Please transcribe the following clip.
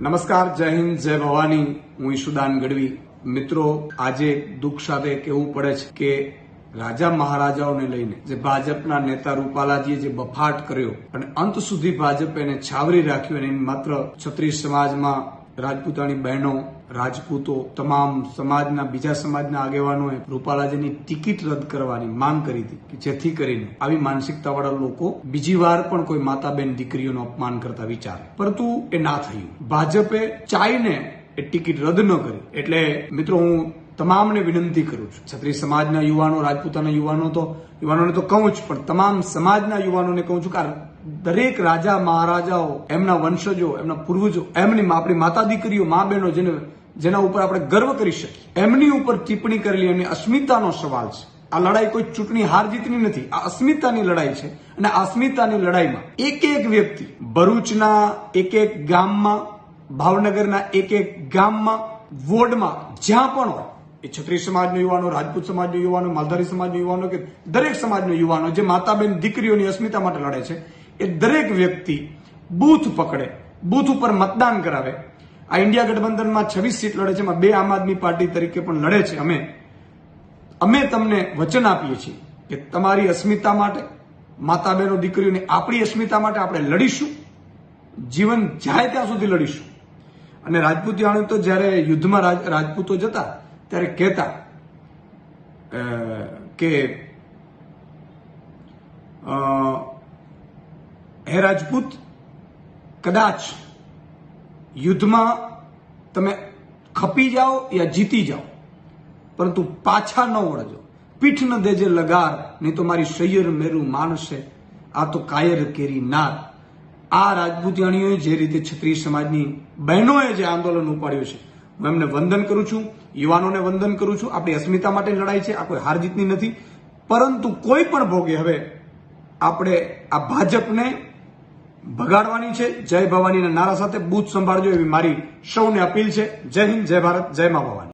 નમસ્કાર, જય હિન્દ, જય ભવાની. હું ઈશુદાન ગઢવી. મિત્રો, આજે દુઃખ સાથે કહેવું પડે છે કે રાજા મહારાજાઓને લઈને જે ભાજપના નેતા રૂપાલાજીએ જે બફાટ કર્યો અને અંત સુધી ભાજપ એને છાવરી રાખ્યું અને માત્ર ક્ષત્રિય સમાજમાં રાજપૂતાણી બહેનો, રાજપૂતો, તમામ સમાજના, બીજા સમાજના આગેવાનોએ રૂપાલાજીની ટિકિટ રદ કરવાની માંગ કરી હતી કે જેથી કરીને આવી માનસિકતાવાળા લોકો બીજી વાર પણ કોઈ માતા બેન દીકરીઓનું અપમાન કરતા વિચારે. પરંતુ એ ના થયું. ભાજપે ચાઈને એ ટિકિટ રદ ન કરી. એટલે મિત્રો, હું તમામને વિનંતી કરું છું. ક્ષત્રિય સમાજના યુવાનો, રાજપૂતાના યુવાનો તો, યુવાનોને તો કહું જ, પણ તમામ સમાજના યુવાનોને કહું છું કે દરેક રાજા, મહારાજાઓ, એમના વંશજો, એમના પૂર્વજો, એમની આપણી માતા દીકરીઓ, મા બહેનો જેને, જેના ઉપર આપણે ગર્વ કરી શકીએ. એમની ઉપર ટિપ્પણી કરેલી એમની અસ્મિતાનો સવાલ છે. આ લડાઈ કોઈ ચૂંટણી હાર જીતની નથી. આ અસ્મિતાની લડાઈ છે અને અસ્મિતાની લડાઈમાં એક એક વ્યક્તિ ભરૂચના એક એક ગામમાં, ભાવનગરના એક એક ગામમાં, વોર્ડમાં, જ્યાં પણ હોય એ ક્ષત્રિય સમાજનો યુવાનો, રાજપૂત સમાજનો યુવાનો, માલધારી સમાજનો યુવાનો કે દરેક સમાજનો યુવાનો જે માતાબેન દીકરીઓની અસ્મિતા માટે લડે છે, એ દરેક વ્યક્તિ બૂથ પકડે, બૂથ ઉપર મતદાન કરાવે. આ ઇન્ડિયા ગઠબંધનમાં છવ્વીસ સીટ લડે છે, એમાં બે આમ આદમી પાર્ટી તરીકે પણ લડે છે. અમે અમે તમને વચન આપીએ છીએ કે તમારી અસ્મિતા માટે માતા બહેનો દીકરીઓની આપણી અસ્મિતા માટે આપણે લડીશું. જીવન જાય ત્યાં સુધી લડીશું. અને રાજપૂત જાણ્યું તો જ્યારે યુદ્ધમાં રાજપૂતો જતા ત્યારે કહેતા કે હે રાજપૂત, કદાચ યુદ્ધમાં તમે ખપી જાઓ યા જીતી જાઓ, પરંતુ પાછા ન વળજો. પીઠ ન દેજે લગાર, નહીં તો મારી સૈયર મેરું માનશે આ તો કાયર કેરી નાર. આ રાજપૂતિયાણીઓએ જે રીતે છત્રી સમાજની બહેનોએ જે આંદોલન ઉપાડ્યું છે હું એમને વંદન કરું છું, યુવાનોને વંદન કરું છું. આપણી અસ્મિતા માટે લડાઈ છે, આ કોઈ હાર જીતની નથી. પરંતુ કોઈ પણ ભોગે હવે આપણે આ ભાજપને ભગાડવાની છે. જય ભવાનીના નારા સાથે બૂથ સંભાળજો એવી મારી સૌને અપીલ છે. જય હિન્દ, જય ભારત, જય મા ભવાની.